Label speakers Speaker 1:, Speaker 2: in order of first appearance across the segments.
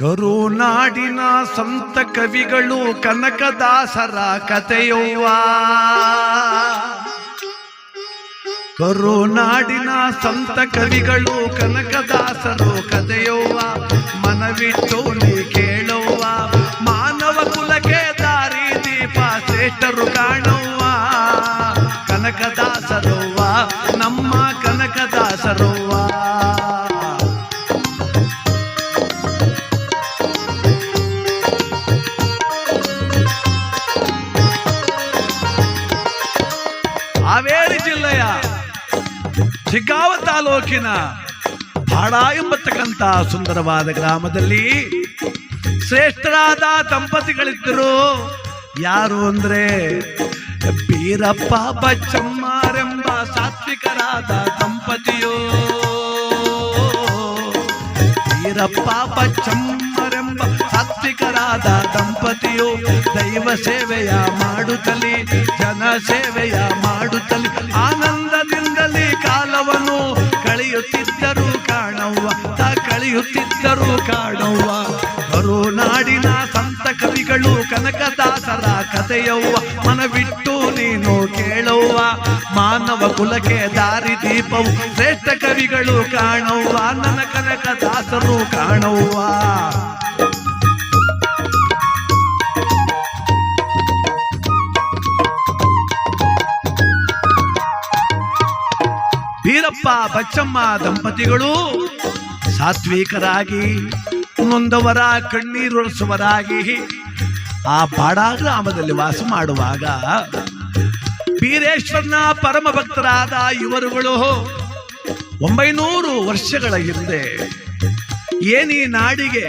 Speaker 1: ಕರುನಾಡಿನ ಸಂತ ಕವಿಗಳು ಕನಕದಾಸರ ಕಥೆಯವ್ವ. ಕರುನಾಡಿನ ಸಂತ ಕವಿಗಳು ಕನಕದಾಸರು ಕಥೆಯವ್ವ. ಮನವಿಟ್ಟು ನೀ ಕೇಳುವ ಮಾನವ ಕುಲಕ್ಕೆ ದಾರಿ ದೀಪ ಶ್ರೇಷ್ಠರು ಕಾಣುವ ಕನಕದಾಸರವ್ವ, ನಮ್ಮ ಕನಕದಾಸರವ್ವ. ಎಂಬತಕ್ಕಂತ ಸುಂದರವಾದ ಗ್ರಾಮದಲ್ಲಿ ಶ್ರೇಷ್ಠರಾದ ದಂಪತಿಗಳಿದ್ದರು. ಯಾರು ಅಂದ್ರೆ ಬೀರಪ್ಪ ಬಚ್ಚಮ್ಮಾರೆಂಬ ಸಾತ್ವಿಕರಾದ ದಂಪತಿಯೋ. ಬೀರಪ್ಪ ಬಚ್ಚಮ್ಮರೆಂಬ ಸಾತ್ವಿಕರಾದ ದಂಪತಿಯು ದೈವ ಸೇವೆಯ ಮಾಡುತ್ತಲಿ, ಜನ ಸೇವೆಯ ಮಾಡುತ್ತಲಿ, ಆನಂದದಿಂದಲೇ ಕಾಲವನ್ನು ಕಳೆಯುತ್ತಿದ್ದರು ಕಾಣವ್ವ ತ ಕಾಣುವ ಕಾಣವ್ವ ನಾಡಿನ ಸಂತ ಕವಿಗಳು, ಕನಕದಾಸರ ಕಥೆಯವ್ವ. ಮನವಿಟ್ಟು ನೀನು ಕೇಳವ್ವ. ಮಾನವ ಕುಲಕ್ಕೆ ದಾರಿ ದೀಪವು ಶ್ರೇಷ್ಠ ಕವಿಗಳು ಕಾಣವ್ವ. ನನ್ನ ಕನಕದಾಸರು ಕಾಣವ್ವ. ವೀರಪ್ಪ, ಬಚ್ಚಮ್ಮ ದಂಪತಿಗಳು ಸಾತ್ವಿಕರಾಗಿ, ನೊಂದವರ ಕಣ್ಣೀರುಳಿಸುವರಾಗಿ ಆ ಬಾಡ ಗ್ರಾಮದಲ್ಲಿ ವಾಸ ಮಾಡುವಾಗ ವೀರೇಶ್ವರನ ಪರಮ ಭಕ್ತರಾದ ಇವರುಗಳು ಒಂಬೈನೂರು ವರ್ಷಗಳ ಹಿಂದೆ ಏನೀ ನಾಡಿಗೆ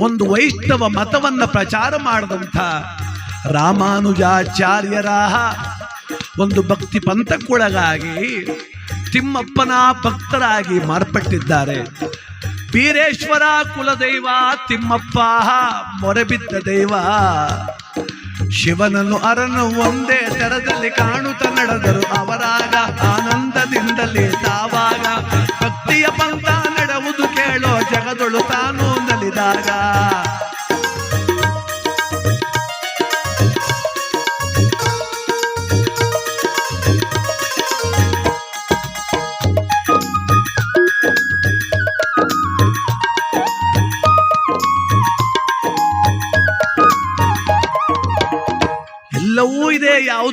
Speaker 1: ಒಂದು ವೈಷ್ಣವ ಮತವನ್ನ ಪ್ರಚಾರ ಮಾಡಿದಂಥ ರಾಮಾನುಜಾಚಾರ್ಯರ ಒಂದು ಭಕ್ತಿ ಪಂಥಕ್ಕೊಳಗಾಗಿ ತಿಮ್ಮಪ್ಪನ ಭಕ್ತರಾಗಿ ಮಾರ್ಪಟ್ಟಿದ್ದಾರೆ. ಬೀರೇಶ್ವರ ಕುಲದೈವ, ತಿಮ್ಮಪ್ಪ ಮೊರೆಬಿದ್ದ ದೈವ. ಶಿವನನ್ನು ಅರನು ಒಂದೇ ತರದಲ್ಲಿ ಕಾಣುತ್ತ ನಡೆದರು. ಅವರಾಗ ಆನಂದದಿಂದಲೇ ತಾವಾಗ ಭಕ್ತಿಯ ಪಂಥ ನಡೆವುದು ಕೇಳೋ ಜಗದೊಳು ತಾನು ನಲಿದಾಗ.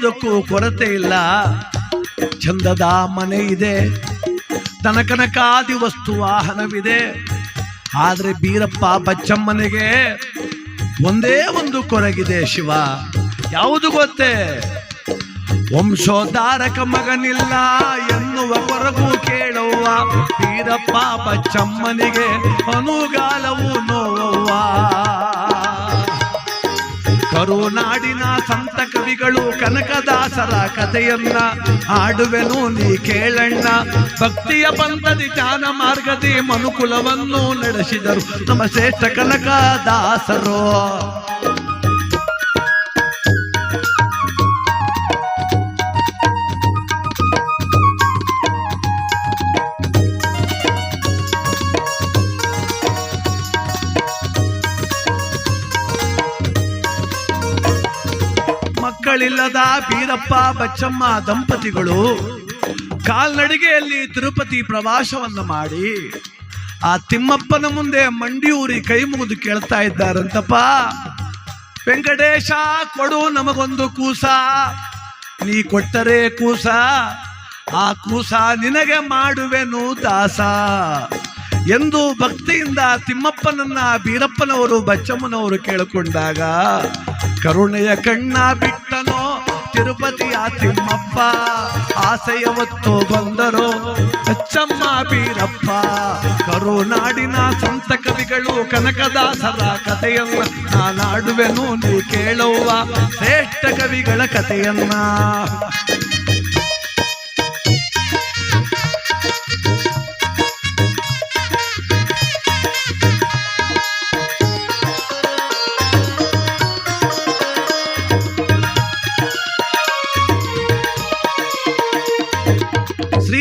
Speaker 1: ಯಾವುದಕ್ಕೂ ಕೊರತೆ ಇಲ್ಲ. ಚಂದದ ಮನೆ ಇದೆ. ತನಕನಕಾದಿ ವಸ್ತು ವಾಹನವಿದೆ. ಆದ್ರೆ ಬೀರಪ್ಪ ಬಚ್ಚಮ್ಮನಿಗೆ ಒಂದೇ ಒಂದು ಕೊರಗಿದೆ ಶಿವ. ಯಾವುದು ಗೊತ್ತೇ? ವಂಶೋದ್ಧಾರಕ ಮಗನಿಲ್ಲ ಎನ್ನುವ ಕೊರಗು ಕೇಳುವ ಬೀರಪ್ಪ ಬಚ್ಚಮ್ಮನಿಗೆ ಅನುಗಾಲವು ನೋವವ್ವ. ಕರುನಾಡಿನ ಸಂತ ಕವಿಗಳು ಕನಕದಾಸರ ಕಥೆಯನ್ನ ಹಾಡುವೆನು ನೀ ಕೇಳಣ್ಣ. ಭಕ್ತಿಯ ಪಂಥದಿ ಜ್ಞಾನ ಮಾರ್ಗದಿ ಮನುಕುಲವನ್ನು ನಡೆಸಿದರು ನಮ್ಮ ಶ್ರೇಷ್ಠ ಕನಕದಾಸರು. ಮಕ್ಕಳಿಲ್ಲದ ಬೀರಪ್ಪ, ಬಚ್ಚಮ್ಮ, ದಂಪತಿಗಳು ಕಾಲ್ನಡಿಗೆಯಲ್ಲಿ ತಿರುಪತಿ ಪ್ರವಾಸವನ್ನು ಮಾಡಿ ಆ ತಿಮ್ಮಪ್ಪನ ಮುಂದೆ ಮಂಡಿಯೂರಿ ಕೈ ಮುಗಿದು ಕೇಳ್ತಾ ಇದ್ದಾರಂತಪ್ಪ. ವೆಂಕಟೇಶ, ಕೊಡು ನಮಗೊಂದು ಕೂಸ. ನೀ ಕೊಟ್ಟರೆ ಕೂಸ. ಆ ಕೂಸ ನಿನಗೆ ಮಾಡುವೆನು ದಾಸ ಎಂದು ಭಕ್ತಿಯಿಂದ ತಿಮ್ಮಪ್ಪನನ್ನ ಬೀರಪ್ಪನವರು, ಬಚ್ಚಮ್ಮನವರು ಕೇಳಿಕೊಂಡಾಗ ಕರುಣೆಯ ಕಣ್ಣ ಬಿಟ್ಟನೋ? ತಿರುಪತಿಯ ತಿಮ್ಮಪ್ಪ, ಆಸೆಯ ಹೊತ್ತು ಬಂದರು? ಅಚ್ಚಮ್ಮ ಬೀರಪ್ಪ, ಕರುನಾಡಿನ ಸಂತ ಕವಿಗಳು ಕನಕದಾಸರ ಕಥೆಯನ್ನ ನಾನಾಡುವೆನು ನೀ ಕೇಳುವ ಶ್ರೇಷ್ಠ ಕವಿಗಳ ಕಥೆಯನ್ನ.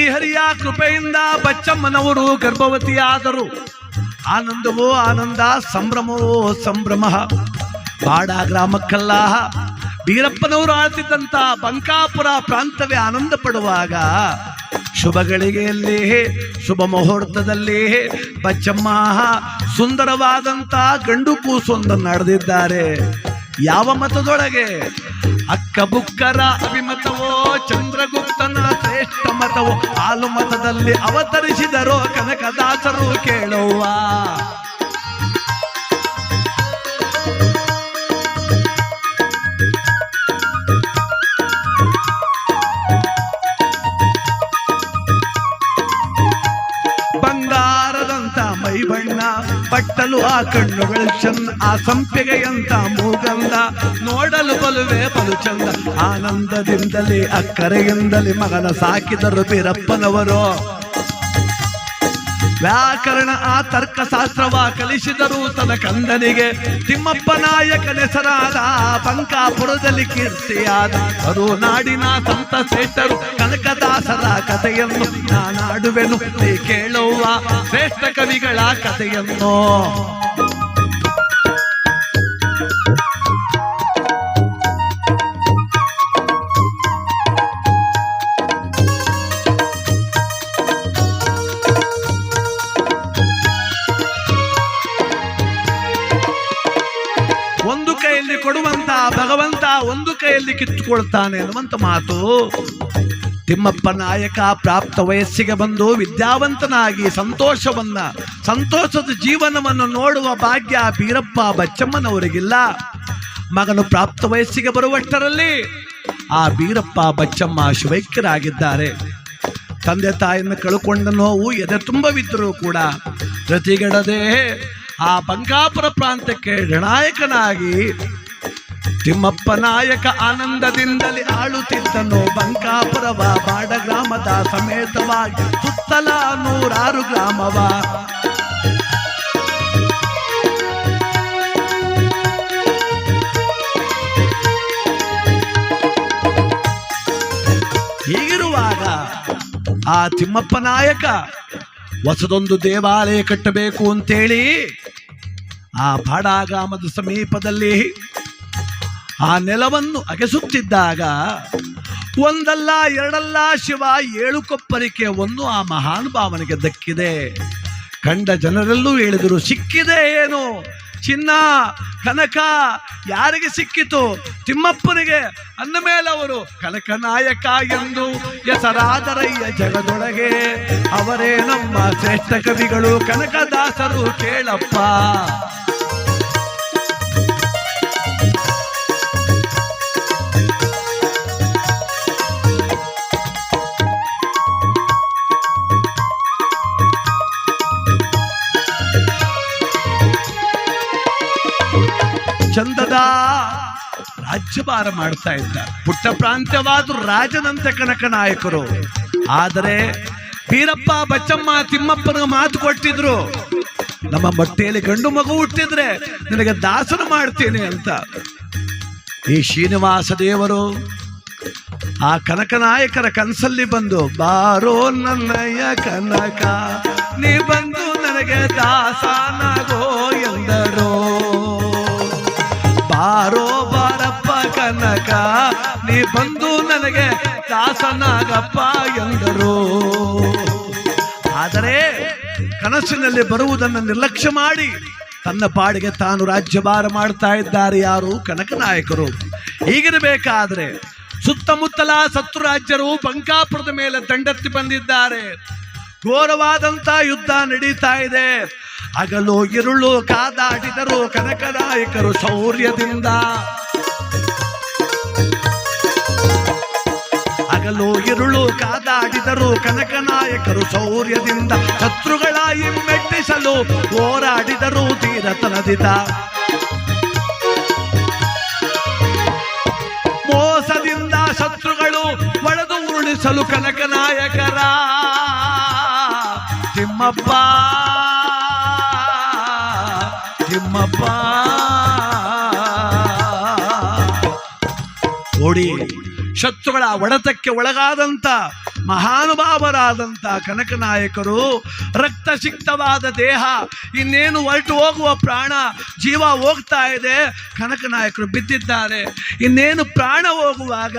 Speaker 1: ಶ್ರೀಹರಿಯ ಕೃಪೆಯಿಂದ ಬಚ್ಚಮ್ಮನವರು ಗರ್ಭವತಿಯಾದರು. ಆನಂದವೋ ಆನಂದ, ಸಂಭ್ರಮವೋ ಸಂಭ್ರಮ. ಬಾಡ ಗ್ರಾಮಕ್ಕಲ್ಲ ಬೀರಪ್ಪನವರು ಆಳ್ತಿದ್ದಂತ ಬಂಕಾಪುರ ಪ್ರಾಂತವೇ ಆನಂದ ಪಡುವಾಗ ಶುಭ ಗಳಿಗೆಯಲ್ಲಿ ಶುಭ ಮುಹೂರ್ತದಲ್ಲಿ ಬಚ್ಚಮ್ಮ ಸುಂದರವಾದಂತ ಗಂಡು ಕೂಸೊಂದನ್ನು ನಡೆದಿದ್ದಾರೆ. ಯಾವ ಮತದೊಳಗೆ? ಅಕ್ಕ ಬುಕ್ಕರ ಅಭಿಮತವೋ ಚಂದ್ರಗುಪ್ತನ ಶ್ರೇಷ್ಠ ಮತವೋ ಹಾಲು ಮತದಲ್ಲಿ ಅವತರಿಸಿದರೋ ಕನಕದಾಸರು ಕೇಳುವ ಬಂಗಾರದಂತ ಮೈ ಬಣ್ಣ, ಪಟ್ಟಲು ಆ ಕಣ್ಣುಗಳು ಚಂದ, ಆ ಸಂಪಿಗೆಯಂತ ಮೂಗಂದ, ನೋಡಲು ಬಲುವೆ ಬಲು ಚಂದ, ಆನಂದದಿಂದಲೇ, ಅಕ್ಕರೆಯಿಂದಲೇ ಮಗನ ಸಾಕಿದರು ಬೀರಪ್ಪನವರು ವ್ಯಾಕರಣ ಆ ತರ್ಕಶಾಸ್ತ್ರವ ಕಲಿಸಿದರು ತನ್ನ ಕಂದನಿಗೆ, ತಿಮ್ಮಪ್ಪ ನಾಯಕನೆಸರಾದ ಪಂಕಾಪುರದಲ್ಲಿ ಕೀರ್ತಿಯಾದ ಅದು ನಾಡಿನ ಸಂತ ಶ್ರೇಷ್ಠರು ಕನಕದಾಸರ ಕಥೆಯನ್ನು ನಾನಾಡುವೆನು ನೀ ಕೇಳುವ ಶ್ರೇಷ್ಠ ಕವಿಗಳ ಕಥೆಯನ್ನು. ಒಂದು ಕೈಯಲ್ಲಿ ಕೊಡುವಂತ ಭಗವಂತ ಒಂದು ಕೈಯಲ್ಲಿ ಕಿತ್ತುಕೊಳ್ತಾನೆ ಅನ್ನುವಂತ ಮಾತು. ತಿಮ್ಮಪ್ಪ ನಾಯಕ ಪ್ರಾಪ್ತ ವಯಸ್ಸಿಗೆ ಬಂದು ವಿದ್ಯಾವಂತನಾಗಿ ಸಂತೋಷವನ್ನ, ಸಂತೋಷದ ಜೀವನವನ್ನು ನೋಡುವ ಭಾಗ್ಯ ಬೀರಪ್ಪ ಬಚ್ಚಮ್ಮನವರಿಗಿಲ್ಲ. ಮಗನು ಪ್ರಾಪ್ತ ವಯಸ್ಸಿಗೆ ಬರುವಷ್ಟರಲ್ಲಿ ಆ ಬೀರಪ್ಪ ಬಚ್ಚಮ್ಮ ಶಿವೈಕ್ಯರಾಗಿದ್ದಾರೆ ತಂದೆ ತಾಯಿಯನ್ನು ಕಳ್ಕೊಂಡ ನೋವು ಎದೆ ತುಂಬವಿದ್ದರೂ ಕೂಡ ಪ್ರತಿಗಡದೆ ಆ ಬಂಗಾಪುರ ಪ್ರಾಂತಕ್ಕೆ ನಿರ್ಣಾಯಕನಾಗಿ ತಿಮ್ಮಪ್ಪ ನಾಯಕ ಆನಂದದಿಂದಲೇ ಆಳುತ್ತಿದ್ದನು. ಬಂಕಾಪುರವ, ಬಾಡ ಗ್ರಾಮದ ಸಮೇತವಾಗಿ ಸುತ್ತಲ ನೂರಾರು ಗ್ರಾಮವ. ಹೀಗಿರುವಾಗ ಆ ತಿಮ್ಮಪ್ಪ ನಾಯಕ ಹೊಸದೊಂದು ದೇವಾಲಯ ಕಟ್ಟಬೇಕು ಅಂತೇಳಿ ಆ ಬಾಡಾಗಾಮದ ಸಮೀಪದಲ್ಲಿ ಆ ನೆಲವನ್ನು ಅಗೆಸುತ್ತಿದ್ದಾಗ ಒಂದಲ್ಲ, ಎರಡಲ್ಲ, ಶಿವ ಏಳು ಕೊಪ್ಪರಿಕೆ, ಒಂದು ಆ ಮಹಾನುಭಾವನಿಗೆ ದಕ್ಕಿದೆ. ಕಂಡ ಜನರಲ್ಲೂ ಹೇಳಿದರು, ಸಿಕ್ಕಿದೆ ಏನು? ಚಿನ್ನ, ಕನಕ, ಯಾರಿಗೆ ಸಿಕ್ಕಿತು? ತಿಮ್ಮಪ್ಪನಿಗೆ ಅಂದ ಮೇಲೆ ಅವರು, ಕನಕ ನಾಯಕ ಎಂದು ಹೆಸರಾದರಯ್ಯ ಜಗದೊಳಗೆ, ಅವರೇ ನಮ್ಮ ಶ್ರೇಷ್ಠ ಕವಿಗಳು, ಕನಕದಾಸರು ಕೇಳಪ್ಪ. ರಾಜ್ಯಭಾರ ಮಾಡ್ತಾ ಇದ್ದ. ಪುಟ್ಟ ಪ್ರಾಂತ್ಯವಾದ್ರೂ ರಾಜನಂತೆ ಕನಕ ನಾಯಕರು. ಆದರೆ ಬೀರಪ್ಪ ಬಚ್ಚಮ್ಮ ತಿಮ್ಮಪ್ಪನ ಮಾತು ಕೊಟ್ಟಿದ್ರು. ನಮ್ಮ ಮೊಟ್ಟೆಯಲ್ಲಿ ಗಂಡು ಮಗು ಹುಟ್ಟಿದ್ರೆ ನಿನಗೆ ದಾಸನ ಮಾಡ್ತೀನಿ ಅಂತ. ಈ ಶ್ರೀನಿವಾಸ ದೇವರು ಆ ಕನಕ ನಾಯಕರ ಕನಸಲ್ಲಿ ಬಂದು, ಬಾರೋ ನನ್ನಯ್ಯ ಕನಕ, ನೀ ಬಂದು ನನಗೆ ದಾಸನಾಗೋ ಎಂದರು. ಬಾರೋ ಬಾರಪ್ಪ ಕನಕ, ನೀ ಬಂದು ನನಗೆ ದಾಸನಾಗಪ್ಪ ಎಂದರು. ಆದರೆ ಕನಸಿನಲ್ಲಿ ಬರುವುದನ್ನು ನಿರ್ಲಕ್ಷ್ಯ ಮಾಡಿ ತನ್ನ ಪಾಡಿಗೆ ತಾನು ರಾಜ್ಯಭಾರ ಮಾಡ್ತಾ ಇದ್ದಾರೆ ಯಾರು ಕನಕ ನಾಯಕರು. ಹೀಗಿರಬೇಕಾದ್ರೆ ಸುತ್ತಮುತ್ತಲ ಸತ್ತು ರಾಜ್ಯರು ಬಂಕಾಪುರದ ಮೇಲೆ ತಂಡತ್ತಿ ಬಂದಿದ್ದಾರೆ. ಘೋರವಾದಂತ ಯುದ್ಧ ನಡೀತಾ ಇದೆ. ಅಗಲು ಇರುಳು ಕಾದಾಡಿದರು ಕನಕ ನಾಯಕರು ಶೌರ್ಯದಿಂದ ಹಗಲು ಇರುಳು ಕಾದಾಡಿದರು ಕನಕ ನಾಯಕರು ಶೌರ್ಯದಿಂದ ಶತ್ರುಗಳ ಹಿಮ್ಮೆಟ್ಟಿಸಲು ಹೋರಾಡಿದರು ತೀರತನದಿದ. ಮೋಸದಿಂದ ಶತ್ರುಗಳು ಒಡೆದು ಉರುಳಿಸಲು ಕನಕ ನಾಯಕರ ತಿಮ್ಮಪ್ಪ. ತಿಮ್ಮಪ್ಪ. ಓಡಿ. ಶತ್ರುಗಳ ಒಡತಕ್ಕೆ ಒಳಗಾದಂತ ಮಹಾನುಭಾವರಾದಂಥ ಕನಕನಾಯಕರು ರಕ್ತಸಿಕ್ತವಾದ ದೇಹ, ಇನ್ನೇನು ಹೊರಟು ಹೋಗುವ ಪ್ರಾಣ, ಜೀವ ಹೋಗ್ತಾ ಇದೆ ಕನಕನಾಯಕರು ಬಿದ್ದಿದ್ದಾರೆ. ಇನ್ನೇನು ಪ್ರಾಣ ಹೋಗುವಾಗ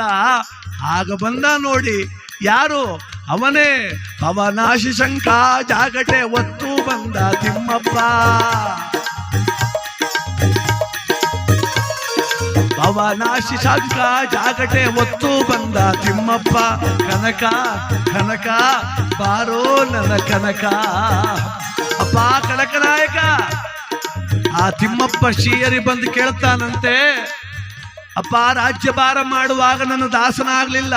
Speaker 1: ಆಗ ಬಂದ ನೋಡಿ, ಯಾರು? ಅವನೇ. ಅವನಾಶಿ ಶಂಕ ಜಾಗಟೆ, ಒತ್ತು ಬಂದ ತಿಮ್ಮಪ್ಪ. ಪವನಾಶಿ ಸಾಧಕ ಜಾಗಟೆ ಒತ್ತು ಬಂದ ತಿಮ್ಮಪ್ಪ, ಕನಕ ಕನಕ, ಬಾರೋ ನನ್ನ ಕನಕ. ಅಪ್ಪ ಕನಕನಾಯಕ ಆ ತಿಮ್ಮಪ್ಪ ಶ್ರೀಯರಿ ಬಂದು ಕೇಳ್ತಾನಂತೆ. ಅಪ್ಪ ರಾಜ್ಯಭಾರ ಮಾಡುವಾಗ ನನ್ನ ದಾಸನ ಆಗಲಿಲ್ಲ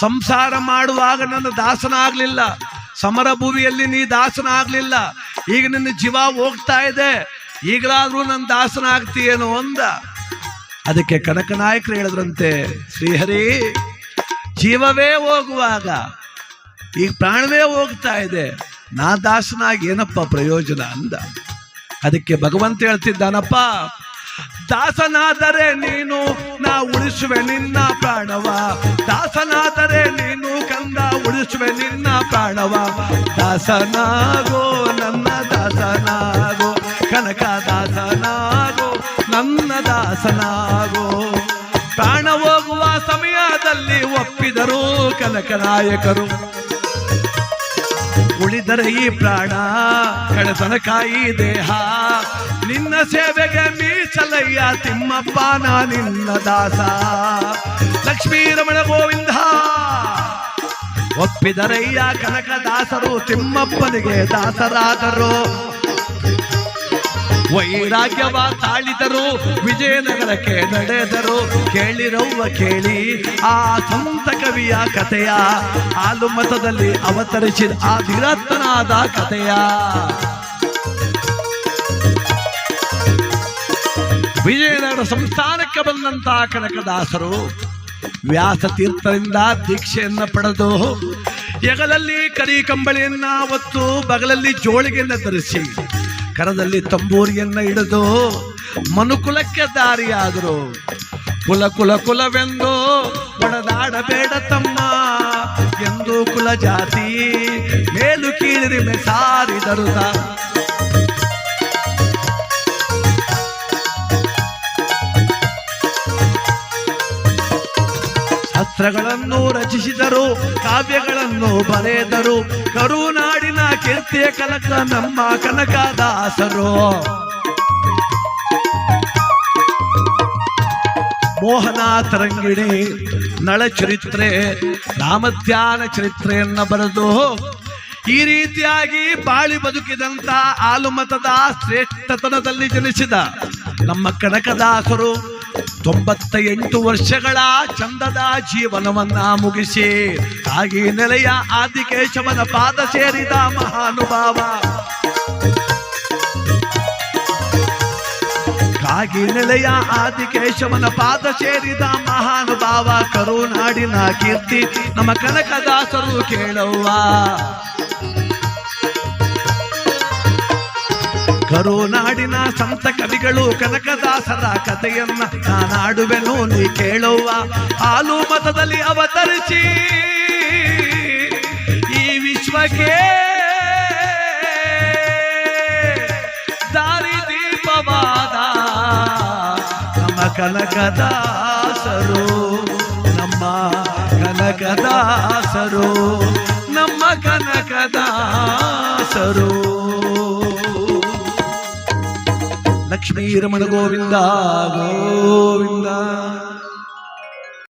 Speaker 1: ಸಂಸಾರ ಮಾಡುವಾಗ ನನ್ನ ದಾಸನ ಆಗಲಿಲ್ಲ ಸಮರ ಭೂಮಿಯಲ್ಲಿ ನೀ ದಾಸನ ಆಗಲಿಲ್ಲ ಈಗ ನಿನ್ನ ಜೀವ ಹೋಗ್ತಾ ಇದೆ. ಈಗಲಾದ್ರೂ ನನ್ನ ದಾಸನ ಆಗ್ತೀಯೇನೋ ಅಂದ. ಅದಕ್ಕೆ ಕನಕನಾಯಕರು ಹೇಳಿದ್ರಂತೆ, ಶ್ರೀಹರಿ, ಜೀವವೇ ಹೋಗುವಾಗ ಈಗ ಪ್ರಾಣವೇ ಹೋಗ್ತಾ ಇದೆ, ನಾ ದಾಸನಾಗಿ ಏನಪ್ಪ ಪ್ರಯೋಜನ ಅಂದ. ಅದಕ್ಕೆ ಭಗವಂತ ಹೇಳ್ತಿದ್ದಾನಪ್ಪ, ದಾಸನಾದರೆ ನೀನು, ನಾ ಉಳಿಸುವೆ ನಿನ್ನ ಪ್ರಾಣವ. ದಾಸನಾದರೆ ನೀನು, ಕಂದ ಉಳಿಸುವೆ ನಿನ್ನ ಪ್ರಾಣವ. ದಾಸನಾಗೋ ನನ್ನ ದಾಸನಾಗೋ, ಕನಕ ದಾಸನಾಗೋ ಕನಕನಾಯಕರು ಉಳಿದರೆ ಈ ಪ್ರಾಣ ಕಳೆದನ ಕಾಯಿ ದೇಹ. ನಿನ್ನ ಸೇವೆಗೆ ಮೀಸಲಯ್ಯ ತಿಮ್ಮಪ್ಪ, ನಾ ನಿನ್ನ ದಾಸ. ಲಕ್ಷ್ಮೀ ರಮಣ ಗೋವಿಂದ, ಒಪ್ಪಿದರಯ್ಯ ಕನಕ ದಾಸರು ತಿಮ್ಮಪ್ಪನಿಗೆ ದಾಸರಾದರು. ವೈರಾಗ್ಯವ ತಾಳಿದರು, ವಿಜಯನಗರಕ್ಕೆ ನಡೆದರು. ಕೇಳಿರವ್ವ ಕೇಳಿ, ಆ ಸಂತ ಕವಿಯ ಕಥೆಯ ಹಾಲು ಮತದಲ್ಲಿ ಅವತರಿಸಿದ ಆ ಧೀರತ್ನಾದ ಕಥೆಯ. ವಿಜಯನಗರ ಸಂಸ್ಥಾನಕ್ಕೆ ಬಂದಂತ ಕನಕದಾಸರು, ವ್ಯಾಸ ತೀರ್ಥರಿಂದ ದೀಕ್ಷೆಯನ್ನು ಪಡೆದು ಹೆಗಲಲ್ಲಿ ಕರಿ ಕಂಬಳಿಯನ್ನ ಹೊತ್ತು ಬಗಲಲ್ಲಿ ಜೋಳಿಗೆಯನ್ನು ಧರಿಸಿ ಕರದಲ್ಲಿ ತಂಬೂರಿಯನ್ನ ಹಿಡಿದು ಮನುಕುಲಕ್ಕೆ ದಾರಿಯಾದರು. ಕುಲ ಕುಲ ಕುಲವೆಂದು ಒಡದಾಡಬೇಡ ತಮ್ಮ. ಎಂದು ಕುಲ ಜಾತಿ ಮೇಲು ಕೀಳಿರಿಮೆ ಸಾರಿದರು ತಾ ಶಾಸ್ತ್ರಗಳನ್ನು ರಚಿಸಿದರು, ಕಾವ್ಯಗಳನ್ನು ಬರೆದರು. ಕರುನಾಡಿನ ಕೀರ್ತಿಯ ಕನಕ ನಮ್ಮ ಕನಕದಾಸರು. ಮೋಹನ ತರಂಗಿಣಿ ನಳ ಚರಿತ್ರೆ ರಾಮಧ್ಯಾನ ಚರಿತ್ರೆಯನ್ನ ಬರೆದು, ಈ ರೀತಿಯಾಗಿ ಬಾಳಿ ಬದುಕಿದಂತ ಆಲುಮತದ ಶ್ರೇಷ್ಠತನದಲ್ಲಿ ಜನಿಸಿದ ನಮ್ಮ ಕನಕದಾಸರು. ತೊಂಬತ್ತ ಎಂಟು ವರ್ಷಗಳ ಚಂದದ ಜೀವನವನ್ನ ಮುಗಿಸಿ ತಾಗಿ ನೆಲೆಯ ಆದಿಕೇಶವನ ಪಾದ ಸೇರಿದ ಮಹಾನುಭಾವ. ಕಾಗಿ ನೆಲೆಯ ಆದಿಕೇಶವನ ಪಾದ ಸೇರಿದ ಮಹಾನುಭಾವ. ಕರುನಾಡಿನ ಕೀರ್ತಿ ನಮ್ಮ ಕನಕದಾಸರು ಕೇಳವ್ವ. ಕರುನಾಡಿನ ಸಂತ ಕವಿಗಳು ಕನಕದಾಸರ ಕಥೆಯನ್ನ ನಾನಾಡುವೆನು, ನೀ ಕೇಳುವ ಹಾಲು ಮತದಲ್ಲಿ ಅವತರಿಸಿ, ಈ ವಿಶ್ವಕ್ಕೆ ದಾರಿ ದೀಪವಾದ ನಮ್ಮ ಕನಕದಾಸರು ನಮ್ಮ ಕನಕದಾಸರು ನಮ್ಮ ಕನಕದಾಸರು. ലക്ഷ്മീരമണ ഗോവിന്ദ ഗോവിന്ദ.